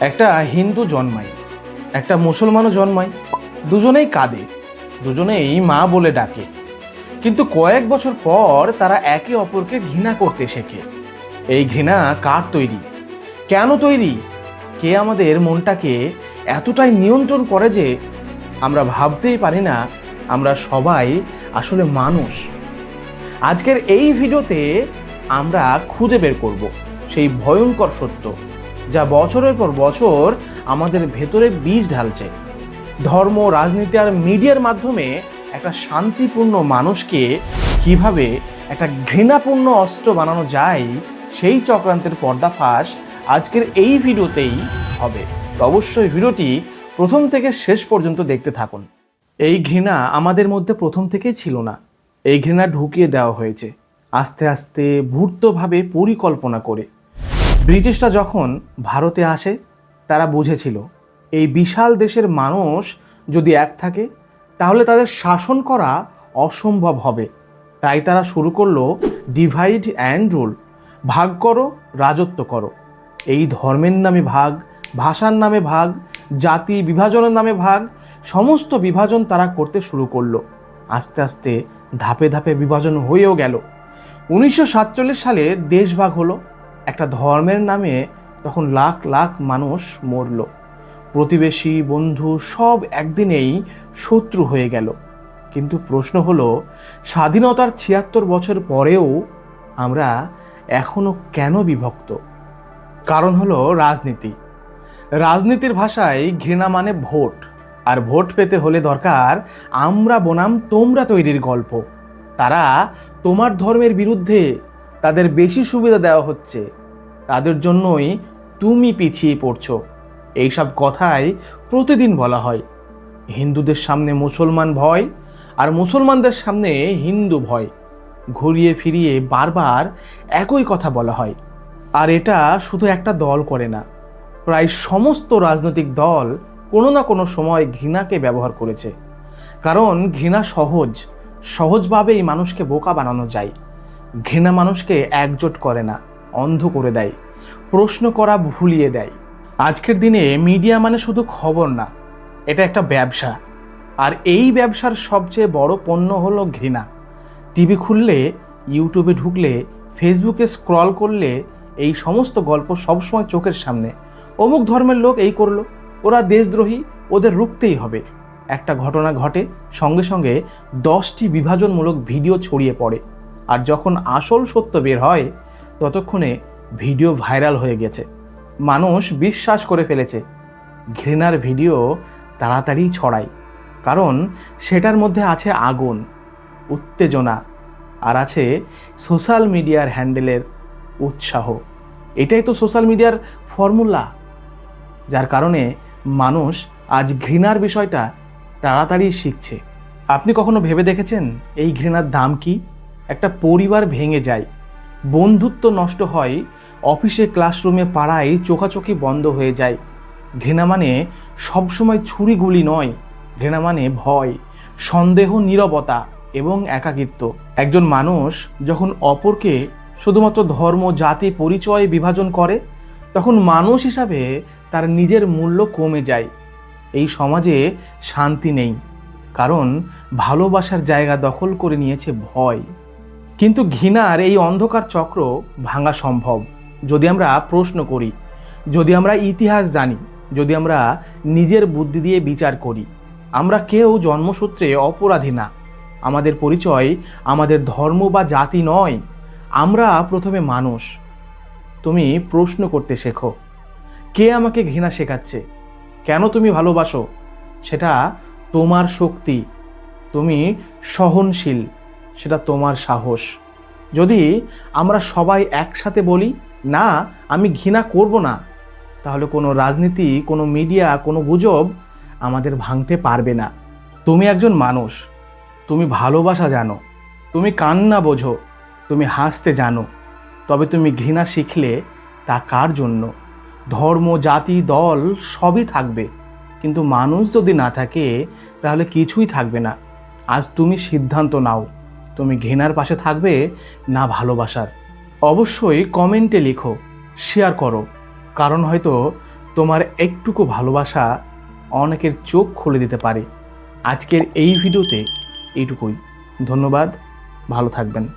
একটা হিন্দু জন্মায়, একটা মুসলমানও জন্মায়, দুজনেই কাঁদে, দুজনেই মা বলে ডাকে। কিন্তু কয়েক বছর পর তারা একে অপরকে ঘৃণা করতে শেখে। এই ঘৃণা কার তৈরি? কেন তৈরি? কে আমাদের মনটাকে এতটাই নিয়ন্ত্রণ করে যে আমরা ভাবতেই পারি না আমরা সবাই আসলে মানুষ? আজকের এই ভিডিওতে আমরা খুঁজে বের করব সেই ভয়ঙ্কর সত্য। যা বছরের পর বছর আমাদের ভেতরে বীজ ঢালছে। ধর্ম, রাজনীতি আর মিডিয়ার মাধ্যমে একটা শান্তিপূর্ণ মানুষকে কীভাবে একটা ঘৃণাপূর্ণ অস্ত্র বানানো যায়, সেই চক্রান্তের পর্দাফাশ আজকের এই ভিডিওতেই হবে। অবশ্যই ভিডিওটি প্রথম থেকে শেষ পর্যন্ত দেখতে থাকুন। এই ঘৃণা আমাদের মধ্যে প্রথম থেকেই ছিল না। এই ঘৃণা ঢুকিয়ে দেওয়া হয়েছে। আস্তে আস্তে ভূর্তভাবে পরিকল্পনা করে। ব্রিটিশরা যখন ভারতে আসে, তারা বুঝেছিল, এই বিশাল দেশের মানুষ যদি এক থাকে, তাহলে তাদের শাসন করা অসম্ভব হবে। তাই তারা শুরু করল ডিভাইড অ্যান্ড রুল ভাগ করো, রাজত্ব করো। এই ধর্মের নামে ভাগ, ভাষার নামে ভাগ, জাতি বিভাজনের নামে ভাগ, সমস্ত বিভাজন তারা করতে শুরু করল। আস্তে আস্তে ধাপে ধাপে বিভাজন হয়েও গেল। উনিশশো সাতচল্লিশ সালে দেশভাগ হলো। একটা ধর্মের নামে তখন লাখ লাখ মানুষ মরল। প্রতিবেশী, বন্ধু সব একদিনেই শত্রু হয়ে গেল। কিন্তু প্রশ্ন হলো, স্বাধীনতার ছিয়াত্তর বছর পরেও আমরা এখনও কেন বিভক্ত? কারণ হলো রাজনীতি। রাজনীতির ভাষায় ঘৃণা মানে ভোট। আর ভোট পেতে হলে দরকার আমরা বনাম তোমরা তৈরির গল্প। তারা তোমার ধর্মের বিরুদ্ধে তাদের বেশি সুবিধা দেওয়া হচ্ছে। তাদের জন্যই তুমি পিছিয়ে পড়ছো। এইসব কথাই প্রতিদিন বলা হয়। হিন্দুদের সামনে মুসলমান ভয় আর মুসলমানদের সামনে হিন্দু ভয়। ঘুরিয়ে ফিরিয়ে বারবার একই কথা বলা হয়। আর এটা শুধু একটা দল করে না, প্রায় সমস্ত রাজনৈতিক দল কোনো না কোনো সময় ঘৃণাকে ব্যবহার করেছে। কারণ ঘৃণা সহজ, সহজভাবেই মানুষকে বোকা বানানো যায়। ঘৃণা মানুষকে একজোট করে না, অন্ধ করে দেয়, প্রশ্ন করা ভুলিয়ে দেয়। আজকের দিনে মিডিয়া মানে শুধু খবর না, এটা একটা ব্যবসা। আর এই ব্যবসার সবচেয়ে বড় পণ্য হলো ঘৃণা। টিভি খুললে, ইউটিউবে ঢুকলে, ফেসবুকে স্ক্রল করলে এই সমস্ত গল্প সবসময় চোখের সামনে। অমুক ধর্মের লোক এই করল, ওরা দেশদ্রোহী, ওদের রুখতেই হবে। একটা ঘটনা ঘটে, সঙ্গে সঙ্গে দশটি বিভাজনমূলক ভিডিও ছড়িয়ে পড়ে। আর যখন আসল সত্য বের হয়, ততক্ষণে ভিডিও ভাইরাল হয়ে গেছে। মানুষ বিশ্বাস করে ফেলেছে। ঘৃণার ভিডিও তাড়াতাড়ি ছড়ায়। কারণ সেটার মধ্যে আছে আগুন, উত্তেজনা, আর আছে সোশ্যাল মিডিয়ার হ্যান্ডেলের উৎসাহ। এটাই তো সোশ্যাল মিডিয়ার ফর্মুলা, যার কারণে মানুষ আজ ঘৃণার বিষয়টা তাড়াতাড়ি শিখছে। আপনি কখনো ভেবে দেখেছেন এই ঘৃণার দাম কি? একটা পরিবার ভেঙে যায়। বন্ধুত্ব নষ্ট হয়, অফিসে ক্লাসরুমে পাড়ায় চোখাচোখি বন্ধ হয়ে যায়। ঘৃণা মানে সবসময় ছুরিগুলি নয়, ঘৃণা মানে ভয়, সন্দেহ, নীরবতা এবং একাকিত্ব। একজন মানুষ যখন অপরকে শুধুমাত্র ধর্ম, জাতি, পরিচয় বিভাজন করে, তখন মানুষ হিসাবে তার নিজের মূল্য কমে যায়। এই সমাজে শান্তি নেই, কারণ ভালোবাসার জায়গা দখল করে নিয়েছে ভয়। কিন্তু ঘৃণার এই অন্ধকার চক্র ভাঙা সম্ভব। যদি আমরা প্রশ্ন করি, যদি আমরা ইতিহাস জানি, যদি আমরা নিজের বুদ্ধি দিয়ে বিচার করি, আমরা কেউ জন্মসূত্রে অপরাধী না। আমাদের পরিচয় আমাদের ধর্ম বা জাতি নয়। আমরা প্রথমে মানুষ। তুমি প্রশ্ন করতে শেখো, কে আমাকে ঘৃণা শেখাচ্ছে? কেন তুমি ভালোবাসো? সেটা তোমার শক্তি। তুমি সহনশীল। সেটা তোমার সাহস। যদি আমরা সবাই একসাথে বলি, না, আমি ঘৃণা করব না, তাহলে কোনো রাজনীতি, কোনো মিডিয়া, কোনো গুজব আমাদের ভাঙতে পারবে না। তুমি একজন মানুষ, তুমি ভালোবাসা জানো, তুমি কান্না বোঝো, তুমি হাসতে জানো, তবে তুমি ঘৃণা শিখলে তা কার জন্য? ধর্ম, জাতি, দল সবই থাকবে, কিন্তু মানুষ যদি না থাকে, তাহলে কিছুই থাকবে না। আজ তুমি সিদ্ধান্ত নাও। তুমি ঘেনার পাশে থাকবে না ভালোবাসার। অবশ্যই কমেন্টে লিখো, শেয়ার করো, কারণ হয়তো তোমার একটুকু ভালোবাসা অনেকের চোখ খুলে দিতে পারে। আজকের এই ভিডিওতে এইটুকুই। ধন্যবাদ, ভালো থাকবেন।